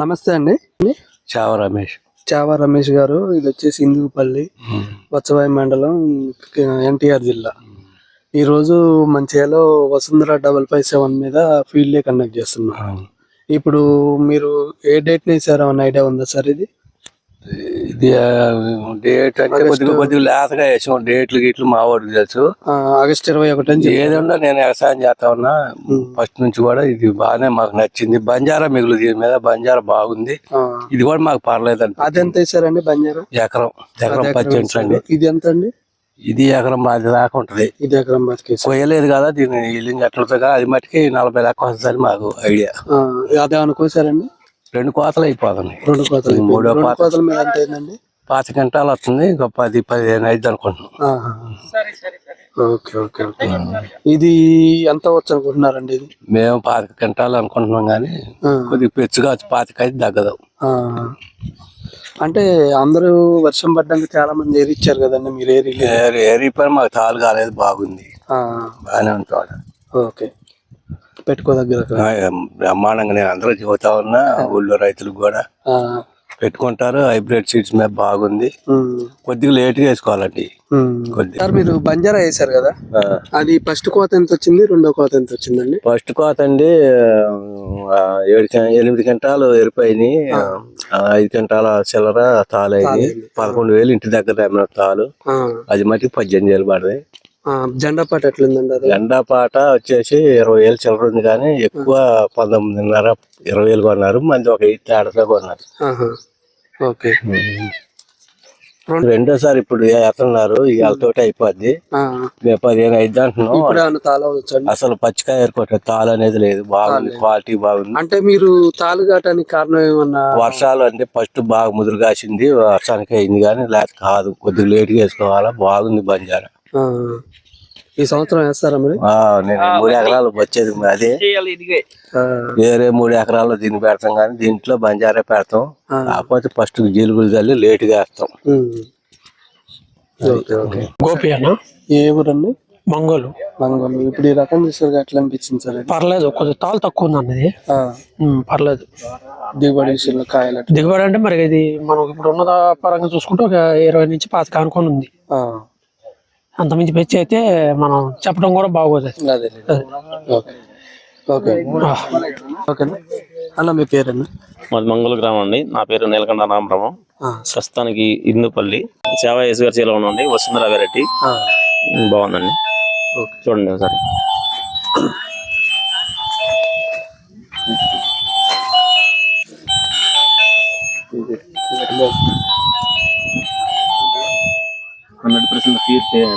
నమస్తే అండి. చావ రమేష్. చావా రమేష్ గారు ఇది వచ్చేసి ఇందుపల్లి వత్సవాయి మండలం ఎన్టీఆర్ జిల్లా. ఈ రోజు మంచిర్యాలలో వసుంధర డబల్ ఫైవ్ సెవెన్ మీద ఫీల్డ్ డే కండక్ట్ చేస్తున్నాం. ఇప్పుడు మీరు ఏ డేట్ వేసారో అన్న ఐడియా ఉందా సార్ ఇది? ఇది డేట్ అంటే కొద్దిగా కొద్దిగా లేతగా వేసాం. డేట్లు గిట్లు మా వాడికి తెలుసు. ఆగస్ట్ ఇరవై ఒకటి ఏదన్నా నేను వ్యవసాయం చేస్తా ఉన్నా ఫస్ట్ నుంచి కూడా ఇది బాగానే మాకు నచ్చింది. బంజారా మిగులు దీని మీద బంజారా బాగుంది. ఇది కూడా మాకు పర్లేదండి. అది ఎంత వేసారండి బంజారా? ఎకరం ఎకరం పచ్చి అండి. ఇది ఎంత అండి? ఇది ఎకరం మాది దాకా ఉంటది. ఇది ఎకరం బతికేసి కొయ్యలేదు కదా దీన్ని ఇల్లింగ్ ఎట్లుంటుంది కదా అది మట్టుకి నలభై లెక్క వస్తుందని మాకు ఐడియా. అదే అనుకోసారండి? రెండు కోతలు అయిపోతున్నాయి. రెండు కోతలు మూడో కోత. కోతల మీద ఎంత అయిందండి పాతి గంటలు వస్తుంది ఇంకో పది పదిహేను ఐదు అనుకుంటున్నాం. Okay okay okay. ఇది ఎంత వచ్చు అనుకుంటున్నారండి ఇది? మేము పాతిక గంటలు అనుకుంటున్నాం కానీ కొద్దిగా పెచ్చుగా వచ్చి పాతిక అయితే తగ్గదు. అంటే అందరూ వర్షం పడ్డానికి చాలా మంది ఏరిచ్చారు కదండి మీరు ఏరి ఏ- ఏ రీపర్ మాకు తాలు కాలేదు బాగుంది. బాగానే తోట. ఓకే. పెట్టుకో దగ్గర ఆ, బ్రహ్మాండంగా నేను అందరూ చెబుతా ఉన్నా ఊళ్ళో రైతులకు కూడా. పెట్టుకుంటారు హైబ్రిడ్ సీడ్స్ మీద బాగుంది. కొద్దిగా లేట్గా వేసుకోవాలండి. కొద్దిగా. మీరు బంజారా వేశారు కదా? అది ఫస్ట్ కోత ఎంత వచ్చింది రెండో కోత ఎంత వచ్చిందండి ఫస్ట్ కోత అండి ఏడు ఎనిమిది గంటలు ఎరిపోయినాయి ఆ, ఐదు గంటల చిల్లర తాలు అయింది పదకొండు వేలు ఇంటి దగ్గర తాలు. అది మటుకు పద్దెనిమిది వేలు పడతాయి. జెండా పాట ఎట్లుందండి ఎండా పాట వచ్చేసి ఇరవై వేలు చిల్లర ఉంది కానీ ఎక్కువ పంతొమ్మిదిన్నర ఇరవై వేలు కొన్నారు మంది ఒక ఐదు తేడాతో కొన్నారు. ఓకే. రెండోసారి ఇప్పుడు వేస్తున్నారు. ఇవాళతోటి అయిపోద్ది. మేము పదిహేను ఐదు అంటున్నాం. అసలు పచ్చికాయ ఏరుకోవట్లేదు తాలు అనేది లేదు. బాగుంది క్వాలిటీ బాగుంది. అంటే మీరు తాళు కావటానికి కారణం ఏమన్నా? వర్షాలు అంటే ఫస్ట్ బాగా ముదురు కాసింది. వర్షానికి అయింది కానీ లేకపోతే కాదు. కొద్దిగా లేట్గా వేసుకోవాలా? బాగుంది బంజారా. ఈ సంవత్సరం వేస్తారా మరి? ఆ, నేను మూడు ఎకరాలు వచ్చేది అదే. ఆ, వేరే మూడు ఎకరాల్లో దీన్ని పెడతాం కానీ దీంట్లో బంజారా పెడతాం. కాకపోతే ఫస్ట్ జీలుగులు చల్లి లేటుగా వేస్తాం. ఉమ్. Okay okay. గోపి అన్న? ఏ ఊరండి? మంగోలు మంగళం ఇప్పుడు ఈ రకం చూసారు ఎట్లా అనిపించింది సార్? పర్లేదు కొద్దిగా తాలు తక్కువ ఉంది అన్నది పర్లేదు. దిగుబడి విషయంలో కాయలు. దిగుబడి అంటే మరి ఇది మనం ఇప్పుడు ఉన్న పరంగా చూసుకుంటే ఒక ఇరవై నుంచి పాతిక అనుకొని ఉంది. ఆ, అంతమించి పెంచి అయితే మనం చెప్పడం కూడా బాగోదు. అన్న మీ పేరన్నా మాది మంగళ గ్రామం అండి. నా పేరు నీలకంఠ రామబ్రహ్మం ఆ, ప్రస్తుతానికి ఇందుపల్లి. సేవ ఎస్గారి చేలో ఉండండి వసుంధర వెరైటీ బాగుందండి. ఓకే. చూడండి ఒకసారి. Hundred percent pure Teja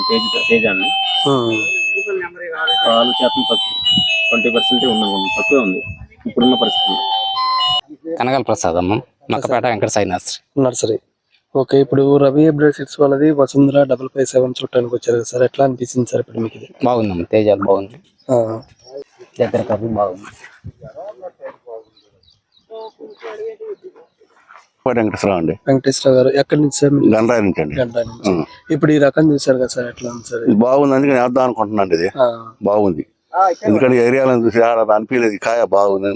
Teja అండి పాలు శాతం తక్కువ ట్వంటీ పర్సెంట్ ఉందనుకోండి తక్కువే ఉంది. ఇప్పుడున్న పరిస్థితి. కనగల ప్రసాద్ అమ్మ నక్కపేట వెంకట సాయినాథ్ నర్సరీ. ఓకే ఇప్పుడు రవి బ్రేసిట్స్ వాళ్ళది వసుంధర డబల్ ఫైవ్ సెవెన్ చుట్టానికి వచ్చారు కదా సార్. ఎట్లా అనిపించింది సార్ ఇప్పుడు మీకు ఇది? బాగుందమ్మ తేజాలు బాగుంది. ఆ, దగ్గర కర్రీ బాగుంది. వెంకటేశ్వరరావు అండి. వెంకటేశ్వర గారు ఎక్కడి నుంచి సార్ మీరు? గండ్రాయి నుంచి అండి. గంటా నుంచి. ఇప్పుడు ఈ రకం చూసారు కదా సార్ ఎట్లా ఉంది సార్ ఇది? ఇది బాగుంది అందుకని వేద్దాం అనుకుంటున్నాను ఇది. ఆ, బాగుంది. ఎందుకంటే ఏరియాలను చూసి ఆడ అనిపించలేదు ఈ కాయ బాగుంది.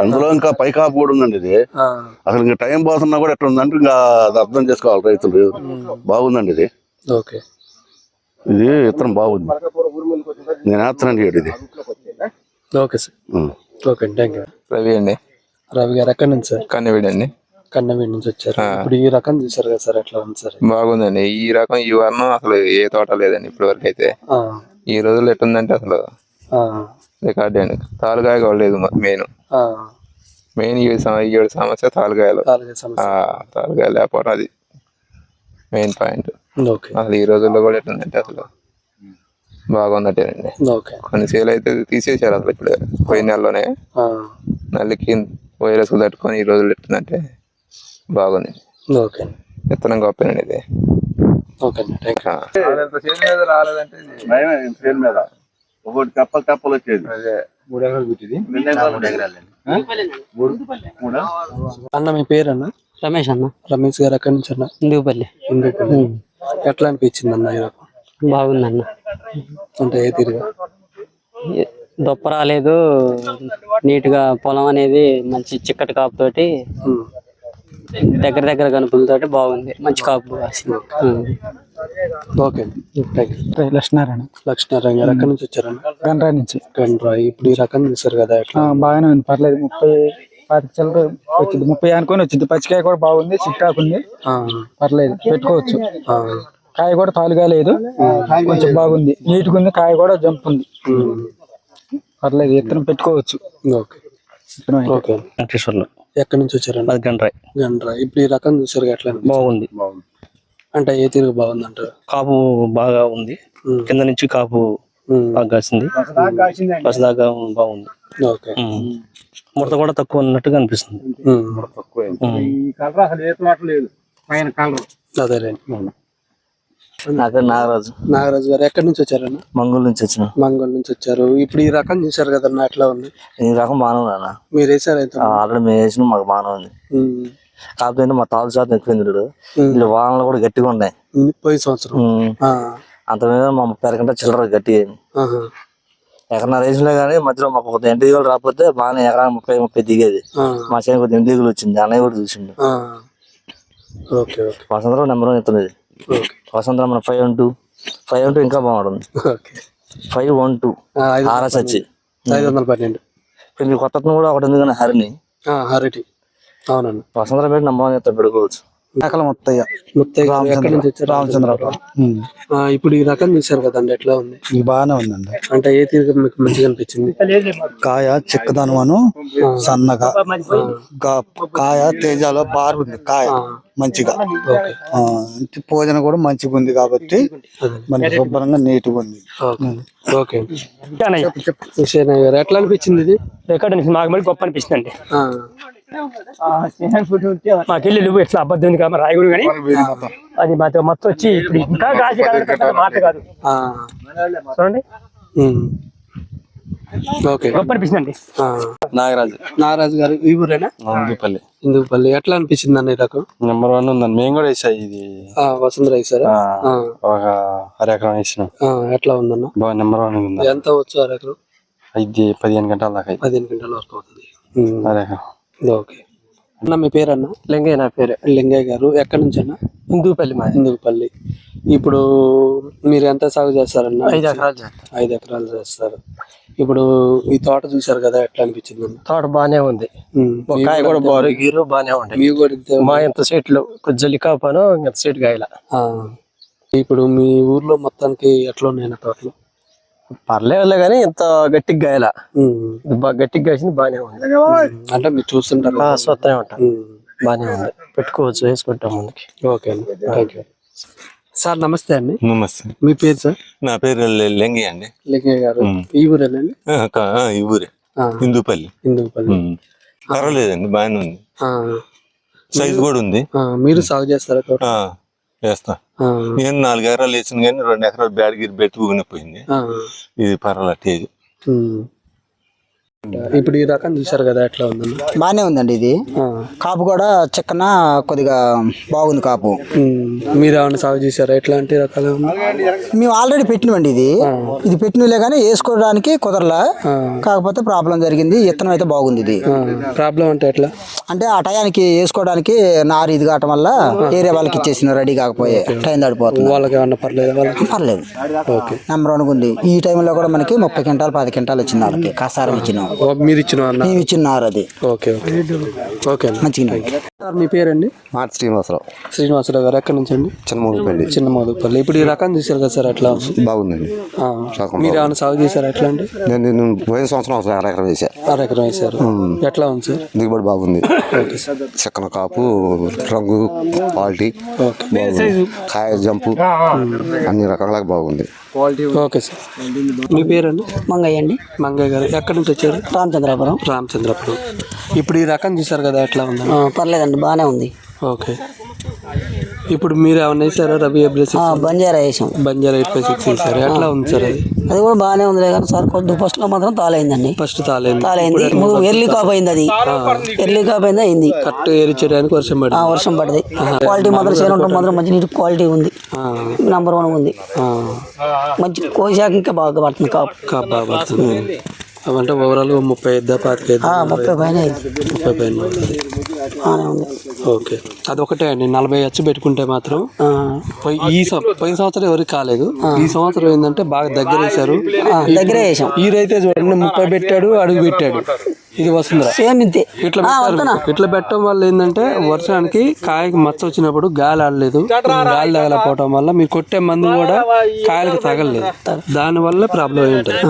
అందులో ఇంకా పైకాపు కూడా ఉందండి ఇది. ఆ, అసలు ఇంకా టైం పోతున్నా కూడా ఎట్లా ఉందంటే ఇంకా అది అర్థం చేసుకోవాలి రైతులు. బాగుందండి ఇది. ఓకే. ఇది విత్తనం బాగుంది. నేను వేస్తానండి ఇది. Okay sir. Um. Okay thank you Ravi అండి. రవి గారు ఎక్కడి నుంచి సార్? కన్నవిడి అండి కన్నవీడి నుంచి వచ్చారు. ఇప్పుడు ఈ రకం చూసారు కదా సార్ ఎట్లా ఉంది సార్? బాగుందండి. ఈ రకం ఈ వర్ణం అసలు ఏ తోట లేదండి ఇప్పటి వరకు అయితే ఈ రోజుల్లో ఎట్టుందంటే అసలు రికార్డ్ అండి. తాలుగాయ కావలేదు మెయిన్. మెయిన్ ఈ ఏడు సమస్య తాలుగాయలు. తాలుగాయ లేకపోవడం అది మెయిన్ పాయింట్. ఓకే. అసలు ఈ రోజుల్లో కూడా ఎట్లుందంటే అసలు బాగుందటేనండి. ఓకే. కొన్ని సేల్ అయితే తీసేశారు అసలు ఇప్పుడు. పోయిన నెలలోనే నల్లికి వైరస్ తట్టుకొని ఈ రోజుల్లో ఎట్టుందంటే బాగుంది. ఓకే. విత్తనం గొప్పనండి ఇది. ఓకే థ్యాంక్ యూ చేను మీద ఒకటి తెప్పలు తెప్పలు వచ్చేది. అన్న మీ పేరు అన్న రమేష్ అన్న. రమేష్ గారు ఎక్కడి నుంచి అన్న? ఇందుపల్లి. ఎందుకు ఎట్లా అనిపించింది అన్న ఈ రకం? బాగుందన్న. అంటే ఏ తీరుగా? దొప్ప రాలేదు. నీట్గా పొలం అనేది మంచి చిక్కటి కాపు తోటి ఉమ్. దగ్గర దగ్గర కనుపులతోటి బాగుంది. మంచి కాపు ఉమ్. ఓకే. లక్ష్మీనారాయణ లక్ష్మీనారాయణ గారు ఎక్కడి నుంచి వచ్చారండి గండ్రా నుంచి. గండ్రా ఇప్పుడు ఈ రకం చూసారు కదా బాగానే ఉంది. పర్లేదు. ముప్పై పాతిక చిల్లర వచ్చింది. ముప్పై అనుకొని వచ్చింది. పచ్చికాయ కూడా బాగుంది. చిట్టాకు ఉంది. ఆ, పర్లేదు. పెట్టుకోవచ్చు. కాయ కూడా తాలుగా లేదు. కొంచెం బాగుంది. నీట్గా ఉంది. కాయ కూడా జంప్ ఉంది. పర్లేదు. విత్తనం పెట్టుకోవచ్చు. ఓకే. ఓకే. ఎక్కడి నుంచి వచ్చారండి? అది గండ్రాయ్. గండ్రా ఇప్పుడు ఈ రకం చూసారు ఎట్లా అనిపించింది? బాగుంది. అంటే ఏ తీరుగు బాగుంది అంటారు కాపు బాగా ఉంది. ఉమ్. కింద నుంచి కాపు ఉమ్. బాగా కాసింది. బస్ దాకా బాగుంది. ఓకే. ఉమ్. ముడత కూడా తక్కువ ఉన్నట్టుగా అనిపిస్తుంది. ఉమ్. ఉమ్. అదేలేండి. నా పేరు నాగరాజు. నాగరాజు గారు ఎక్కడి నుంచి వచ్చారన్న మంగళూరు నుంచి వచ్చిన. మంగళ నుంచి వచ్చారు. ఇప్పుడు ఈ రకం చూసారు కదన్న ఎట్లా ఉంది? ఈ రకం బాగానే ఉంది అన్న. మీరు వేసారు అయితే ఆల్రెడీ మేము వేసిన మాకు బాగానే ఉంది. కాకపోతే మా తాలు శాతం ఎక్కువ చూడు. వీళ్ళు వానలు కూడా గట్టిగా ఉన్నాయి. పోయి సంవత్సరం. అంత మీద మా ముప్పై కంటే చిల్లర గట్టి ఎకరా రేసులే కానీ మధ్యలో మాకు ఒక ఎంటి దిగులు రాకపోతే బాగానే ఎకరా ముప్పై ముప్పై దిగేది. మా చేను కొద్ది ఎంటి దిగులు వచ్చింది. అన్నయ్య కూడా చూసిండు. వసంతరావు నెంబర్ వన్ ఎత్తున్నది. మన five one two five one two ఇంకా బాగుంటుంది. ఫైవ్ వన్ టూ ఆర్ఎస్ వచ్చి ఐదు వందల పన్నెండు. ఇప్పుడు మీ కొత్త కూడా ఒకటి ఉంది కానీ హరిని. హరిటి. అవునండి. పెట్టి వన్ ఎత్తాడు పెట్టుకోవచ్చు సకల ముత్తయ్య. ముత్తయ్య ఎక్కడి నుంచి వచ్చారు? ఇప్పుడు ఈ రకం చూసారు కదండి ఎట్లా ఉంది? ఇది బాగానే ఉందండి. అంటే ఏ తీరుగా మీకు మంచిగా అనిపించింది? కాయ చిక్కదనమును సన్నగా కాయ తేజాలో బారుంది కాయ మంచిగా. భోజనం కూడా మంచిగా ఉంది కాబట్టి మనకి శుభ్రంగా నీట్గా ఉంది. ఓకే. ఎట్లా అనిపించింది ఇది? రికార్డ్ మాకు మరి గొప్ప అనిపిస్తుంది అండి ఆ, మాకు ఇల్లు నువ్వు ఎట్లా అబద్ధం ఉంది కాబట్టి రాయకూడదు కానీ అది మాతో మొత్తం వచ్చి ఇప్పుడు ఇంకా గాజు కాదు మాట కాదు ఆ, చూడండి. గొప్ప ఆ, నాగరాజు. నాగరాజు గారు ఈ ఊరేనా? నందిపల్లి ఇందుపల్లి. ఎట్లా అనిపించింది అన్న ఈ రకం? నెంబర్ వన్ ఉందండి. మేము కూడా వేసాయి ఇది. ఆ, వసుంధర వేసారా? ఒక అర ఎకరం వేసినాం. ఆ, ఎట్లా ఉందన్న? బాగా నెంబర్ వన్ ఉంది ఎంత వచ్చు అరెకరం ఐదు పదిహేను గంటల దాకా. పదిహేను గంటల వరకు అవుతుంది. ఉమ్. ఓకే. అన్న మీ పేరన్న? లింగయ్య నా పేరు. లింగయ్య గారు. ఎక్కడి నుంచి అన్న హిందూపల్లి మా ఇందుపల్లి ఇప్పుడు మీరు ఎంత సాగు చేస్తారన్న? ఐదు ఎకరాలు చేస్తాం. ఐదు ఎకరాలు చేస్తారు. ఇప్పుడు ఈ తోట చూసారు కదా ఎట్లా అనిపించింది? అన్న తోట బాగానే ఉంది. కాయ కూడా బారు గీరు బాగానే ఉంది. మీకు కూడా మా ఇంత సీట్లు జల్లి కాపాను ఇంత సీట్ కాయల. ఇప్పుడు మీ ఊర్లో మొత్తానికి ఎట్లా ఉన్నాయి తోటలు? పర్లేదులే కానీ ఇంత గట్టిగా గాయల. బాగా గట్టిగా కాసింది బాగానే ఉంది. అంటే మీరు చూస్తుంటారు. ఆ, స్వత్తనే ఉంటాం. ఉమ్. బాగానే ఉంది. పెట్టుకోవచ్చు వేసుకుంటాం ముందుకి. ఓకే అండి. థ్యాంక్ యూ సార్ నమస్తే అండి. నమస్తే. మీ పేరు సార్? నా పేరు లెంగి అండి. లింగయ్య గారు. ఈ ఊరేనండి ఆ, క- ఆ, ఈ ఊరే. హిందూపల్లి. ఇందుపల్లి ఉమ్. పర్వాలేదండి బాగానే ఉంది. ఆ, సైజ్ కూడా ఉంది. ఆ, మీరు సాగు చేస్తారా వేస్తా. నేను నాలుగు ఎకరాలు వేసాను కానీ రెండు ఎకరాలు బ్యాడ్గిరి పెట్టుకుని పోయింది. ఇది పర్వాలేదు. ఇప్పుడు ఈ రకం చూసారు కదా ఎట్లా ఉందన్న బాగానే ఉందండి ఇది. కాపు కూడా చిక్కన కొద్దిగా బాగుంది కాపు. మీరు ఏమైనా సాగు చేశారా? ఎట్లాంటి రకాలు? మేము ఆల్రెడీ పెట్టినవండి ఇది. ఇది పెట్టినలే కానీ వేసుకోవడానికి కుదరలా. కాకపోతే ప్రాబ్లం జరిగింది. ఇత్తనం అయితే బాగుంది ఇది. ప్రాబ్లం అంటే ఎట్లా? అంటే ఆ టయానికి వేసుకోవడానికి నారు ఇది కావటం వల్ల ఏరియా వాళ్ళకి ఇచ్చేసిన రెడీ కాకపోయే టైం దాడిపోతుంది వాళ్ళకి ఏమన్నా పర్లేదు వాళ్ళకి? పర్లేదు. నెంబర్ వన్ ఉంది. ఈ టైంలో కూడా మనకి ముప్పై క్వింటాలు పది క్వింటాలు వచ్చింది వాళ్ళకి. కాసారం ఇచ్చినాం. మీరు ఇచ్చిన అన్న. మేము ఇచ్చిన నారు అది ఓకే ఓకే మంచిగా సార్ మీ పేరండి? మార్చి శ్రీనివాసరావు. శ్రీనివాసరావు గారు ఎక్కడి నుంచి అండి? చిన్నమూగుపల్లి చిన్న మోదుపల్లి ఇప్పుడు ఈ రకం చూసారు కదా సార్ ఎట్లా ఉంది? బాగుందండి మీరు ఏమైనా సాగు చేశారా ఎట్లా అండి నేను నేను పోయిన సంవత్సరం ఒక అర ఎకరం వేసా. అర ఎకరం వేశారు ఎట్లా ఉంది సార్? దిగుబడి బాగుంది. Okay sir. చిక్కన కాపు రంగు క్వాలిటీ కాయ జంపు అన్ని రకాలుగా బాగుంది. Okay sir. మీ పేరండి? మంగయ్య అండి. మంగయ్య గారు. ఎక్కడి నుంచి వచ్చారు? రామచంద్రాపురం. రామచంద్రపురం. ఇప్పుడు ఈ రకం చూసారు కదా ఎట్లా ఉందండి? ఆ, పర్లేదండి బాగానే ఉంది. ఓకే. ఇప్పుడు మీరు ఏమన్నా వేసారా ఆ, బంజారా వేసాం. బంజారా ఎయిట్ ఫైవ్ సిక్స్ వేసారు? ఎట్లా ఉంది సార్ అది? అది కూడా బాగానే ఉంది కానీ సార్ కొద్ది ఫస్ట్లో మాత్రం తాలైందండి ఫస్ట్ తాలేదు తాలైంది ఎర్లీ కాప్ అయింది అది. ఎర్లీ కాప్ అయింది అయింది. కరెక్ట్ ఏరిచేయడానికి వర్షం ఆ, పడింది వర్షం పడింది క్వాలిటీ మాత్రం చేను ఉండడం మాత్రం మంచి నీటి క్వాలిటీ ఉంది. నంబర్ వన్ ఉంది. ఆ, మంచి కోసాక ఇంకా బాగా పడుతుంది కాపు కాపు బాగా పడుతుంది. అవంటే ఓవరాల్ ముప్పై ఐదు పాతిక ముప్పై పైన ముప్పై పైన. ఓకే. అదొకటే అండి నలభై హెచ్ పెట్టుకుంటే మాత్రం ఈ పోయిన సంవత్సరం ఎవరికి కాలేదు. ఈ సంవత్సరం ఏంటంటే బాగా దగ్గర వేశారు. దగ్గర వేసాం ఈ రైతే చూడండి ముప్పై పెట్టాడు అడుగు పెట్టాడు. ఇది వస్తుందా సేమ్ ఇంతే. ఇట్లా. ఇట్లా పెట్టడం వల్ల ఏంటంటే వర్షానికి కాయకి మచ్చ వచ్చినప్పుడు గాలి ఆడలేదు. గాలి తగలపోవటం వల్ల మీరు కొట్టే మందు కూడా కాయలకు తగలలేదు. దాని వల్ల ప్రాబ్లం ఏంటంది